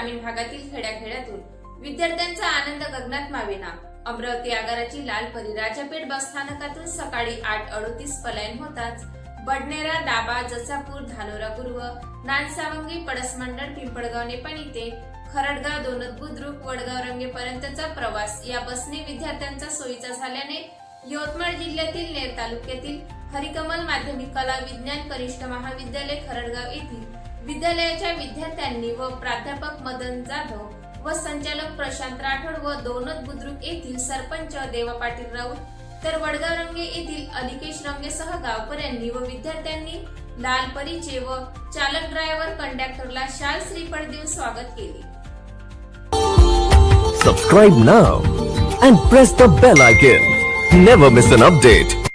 ग्रामीण भागातील खेड्याखेड्यातून विद्यार्थ्यांचा आनंद गगनात मावेना. अमरावती आगाराची लाल परी राजापेठ बसस्थानकातून सकाळी आठ अडोतीस पलायन होताच बडनेरा दाबा जसापूर धानोरा पूर्व नानसावंगी पडसमंडळ पिंपळगाव नेपाणी ते खरडगाव दोनत बुद्रुक वडगाव रंगेपर्यंतचा प्रवास. या बसने विद्यार्थ्यांचा सोयीचा झाल्याने यवतमाळ जिल्ह्यातील नेर तालुक्यातील हरिकमल माध्यमिक कला विज्ञान कनिष्ठ महाविद्यालय खरडगाव येथील विद्यालयाच्या विद्यार्थ्यांनी व प्राध्यापक मदन जाधव व संचालक प्रशांत राठोड व दोनत बुद्रुक येथील सरपंच देवा पाटील राऊत तर वडगाव रंगे येथील अलिकेश रंगेसह गावकऱ्यांनी व विद्यार्थ्यांनी लाल परीचे व चालक ड्रायव्हर कंडक्टरला शाल श्रीफळ देऊन स्वागत केले. Subscribe now and press the bell icon never miss an update